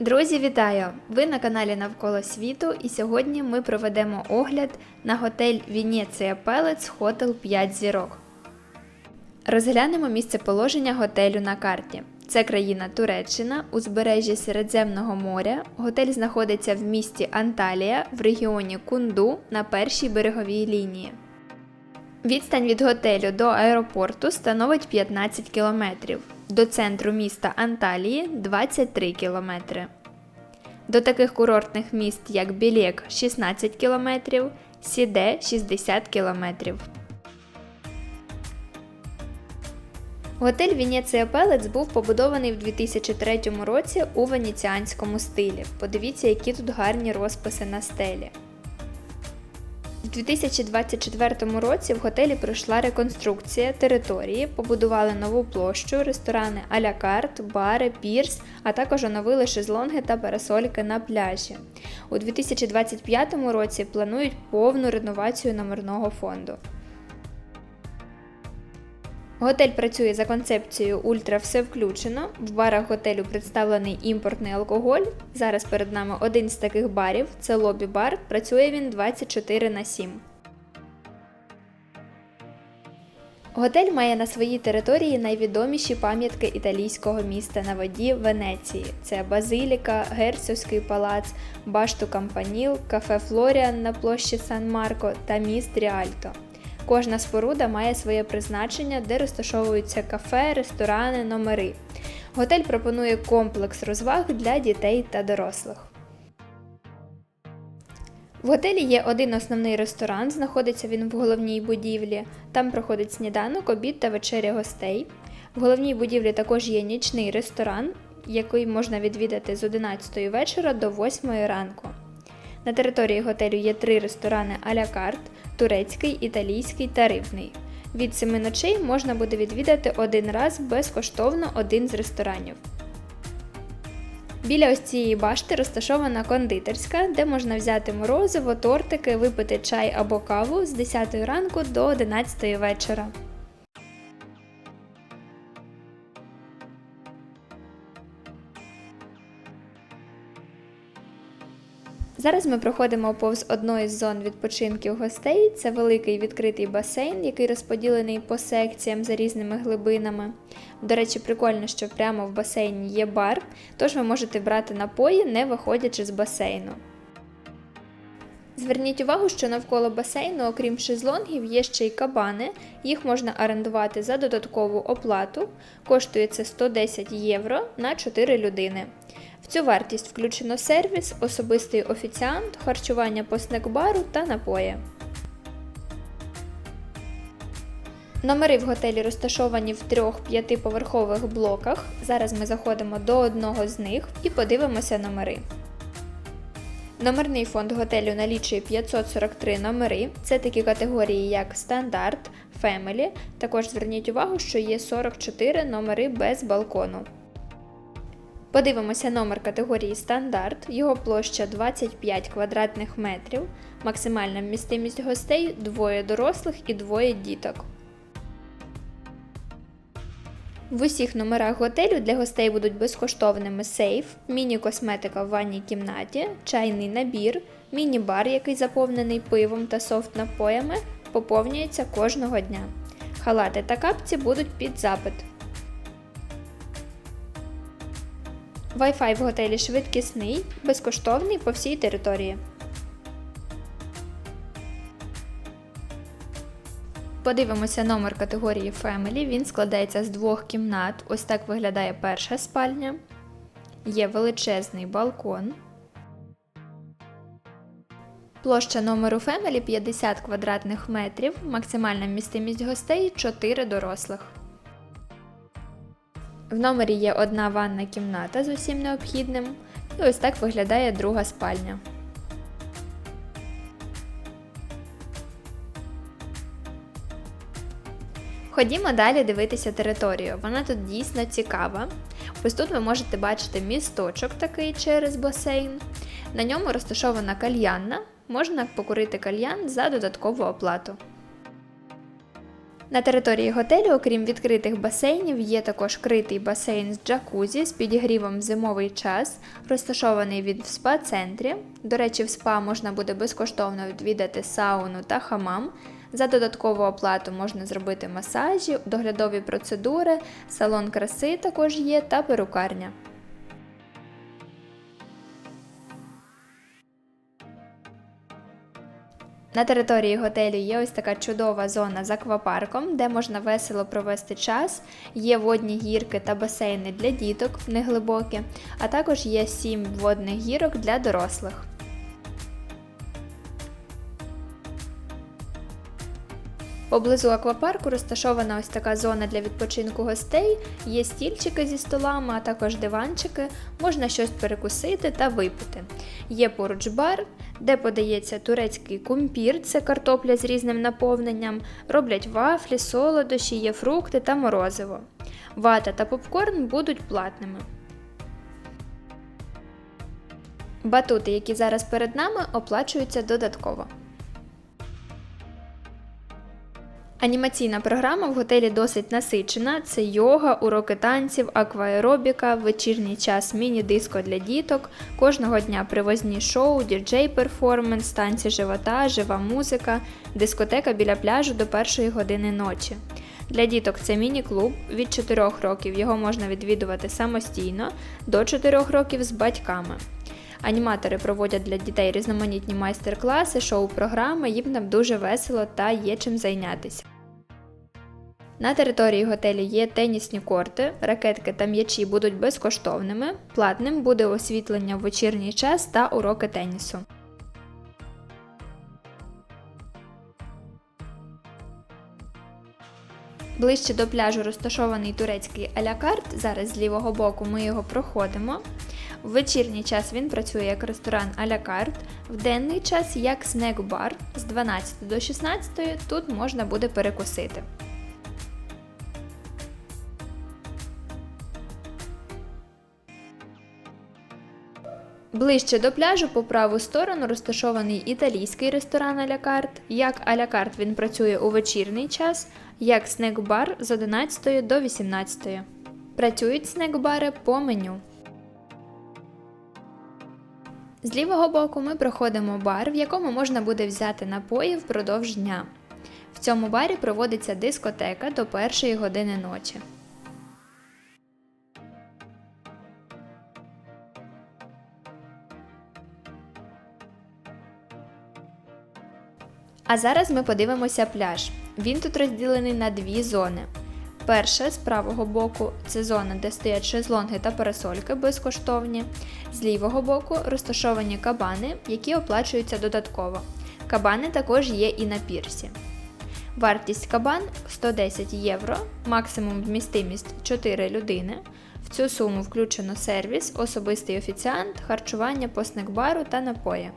Друзі, вітаю! Ви на каналі Навколо світу, і сьогодні ми проведемо огляд на готель Венеція Пелец Хотел 5 зірок. Розглянемо місцеположення готелю на карті. Це країна Туреччина, узбережжі Середземного моря. Готель знаходиться в місті Анталія в регіоні Кунду на першій береговій лінії. Відстань від готелю до аеропорту становить 15 кілометрів, до центру міста Анталії 23 кілометри. До таких курортних міст, як Білєк 16 кілометрів, Сіде 60 кілометрів. Готель Венеція Пелец був побудований в 2003 році у венеціанському стилі. Подивіться, які тут гарні розписи на стелі. У 2024 році в готелі пройшла реконструкція території, побудували нову площу, ресторани а-ля бари, пірс, а також оновили шезлонги та парасольки на пляжі. У 2025 році планують повну реновацію номерного фонду. Готель працює за концепцією Ультра все включено. В барах готелю представлений імпортний алкоголь. Зараз перед нами один з таких барів це лобі-бар. Працює він 24 на 7. Готель має на своїй території найвідоміші пам'ятки італійського міста на воді Венеції: це Базиліка, Герцогський палац, Башту Кампаніл, кафе Флоріан на площі Сан Марко та міст Ріальто. Кожна споруда має своє призначення, де розташовуються кафе, ресторани, номери. Готель пропонує комплекс розваг для дітей та дорослих. В готелі є один основний ресторан, знаходиться він в головній будівлі. Там проходить сніданок, обід та вечеря гостей. В головній будівлі також є нічний ресторан, який можна відвідати з 11 вечора до 8 ранку. На території готелю є три ресторани а-ля карт турецький, італійський та рибний. Від семи ночей можна буде відвідати один раз безкоштовно один з ресторанів. Біля ось цієї башти розташована кондитерська, де можна взяти морозиво, тортики, випити чай або каву з 10 ранку до 11 вечора. Зараз ми проходимо повз одну із зон відпочинків гостей. Це великий відкритий басейн, який розподілений по секціям за різними глибинами. До речі, прикольно, що прямо в басейні є бар, тож ви можете брати напої, не виходячи з басейну. Зверніть увагу, що навколо басейну, окрім шезлонгів, є ще й кабани. Їх можна орендувати за додаткову оплату. Коштує це 110 євро на 4 людини. В цю вартість включено сервіс, особистий офіціант, харчування по снекбару та напої. Номери в готелі розташовані в трьох п'ятиповерхових блоках. Зараз ми заходимо до одного з них і подивимося номери. Номерний фонд готелю налічує 543 номери. Це такі категорії, як стандарт, Family. Також зверніть увагу, що є 44 номери без балкону. Подивимося номер категорії стандарт. Його площа 25 квадратних метрів. Максимальна вмістимість гостей двоє дорослих і двоє діток. В усіх номерах готелю для гостей будуть безкоштовними сейф, міні-косметика в ванній кімнаті, чайний набір, міні-бар, який заповнений пивом та софт-напоями, поповнюється кожного дня. Халати та капці будуть під запит. Wi-Fi в готелі швидкісний, безкоштовний по всій території. Подивимося номер категорії Family. Він складається з двох кімнат. Ось так виглядає перша спальня. Є величезний балкон. Площа номеру Family 50 квадратних метрів. Максимальна вмістимість гостей 4 дорослих. В номері є одна ванна кімната з усім необхідним. І ось так виглядає друга спальня. Ходімо далі дивитися територію. Вона тут дійсно цікава. Ось тут ви можете бачити місточок такий через басейн. На ньому розташована кальянна. Можна покурити кальян за додаткову оплату. На території готелю, окрім відкритих басейнів, є також критий басейн з джакузі з підігрівом зимовий час, розташований він в спа-центрі. До речі, в спа можна буде безкоштовно відвідати сауну та хамам. За додаткову оплату можна зробити масажі, доглядові процедури, салон краси також є та перукарня. На території готелю є ось така чудова зона з аквапарком, де можна весело провести час. Є водні гірки та басейни для діток неглибокі, а також є 7 водних гірок для дорослих. Поблизу аквапарку розташована ось така зона для відпочинку гостей, є стільчики зі столами, а також диванчики, можна щось перекусити та випити. Є поруч бар, де подається турецький кумпір, це картопля з різним наповненням, роблять вафлі, солодощі, є фрукти та морозиво. Вата та попкорн будуть платними. Батути, які зараз перед нами, оплачуються додатково. Анімаційна програма в готелі досить насичена: це йога, уроки танців, акваеробіка, вечірній час міні-диско для діток, кожного дня привозні шоу, діджей-перформанс, танці живота, жива музика, дискотека біля пляжу до першої години ночі. Для діток це міні-клуб від 4 років його можна відвідувати самостійно, до 4 років з батьками. Аніматори проводять для дітей різноманітні майстер-класи, шоу-програми, їм там дуже весело та є чим зайнятися. На території готелю є тенісні корти, ракетки та м'ячі будуть безкоштовними, платним буде освітлення в вечірній час та уроки тенісу. Ближче до пляжу розташований турецький алякарт. Зараз з лівого боку ми його проходимо. В вечірній час він працює як ресторан алякарт, в денний час як снек-бар з 12 до 16 тут можна буде перекусити. Ближче до пляжу по праву сторону розташований італійський ресторан Алякарт. Як Алякарт він працює у вечірній час, як снек-бар з 11 до 18. Працюють снек-бари по меню. З лівого боку ми проходимо бар, в якому можна буде взяти напої впродовж дня. В цьому барі проводиться дискотека до першої години ночі. А зараз ми подивимося пляж. Він тут розділений на дві зони. Перша з правого боку це зона, де стоять шезлонги та парасольки безкоштовні. З лівого боку розташовані кабани, які оплачуються додатково. Кабани також є і на пірсі. Вартість кабан 110 євро, максимум вмістимість 4 людини. В цю суму включено сервіс, особистий офіціант, харчування по снекбару та напої.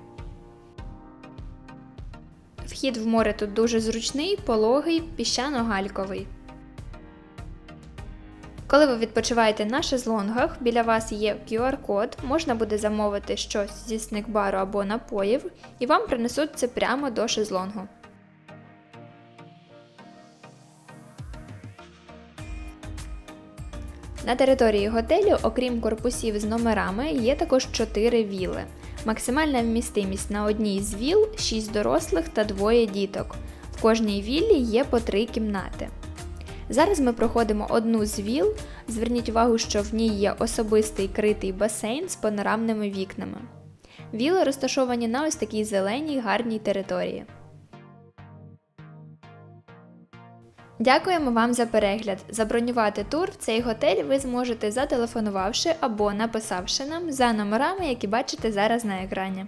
Вхід в море тут дуже зручний, пологий, піщано-гальковий. Коли ви відпочиваєте на шезлонгах, біля вас є QR-код, можна буде замовити щось зі снекбару або напоїв, і вам принесуть це прямо до шезлонгу. На території готелю, окрім корпусів з номерами, є також 4 віли. Максимальна вмістимість на одній з віл 6 дорослих та двоє діток. В кожній віллі є по 3 кімнати. Зараз ми проходимо одну з віл. Зверніть увагу, що в ній є особистий критий басейн з панорамними вікнами. Віли розташовані на ось такій зеленій гарній території. Дякуємо вам за перегляд. Забронювати тур в цей готель ви зможете зателефонувавши або написавши нам за номерами, які бачите зараз на екрані.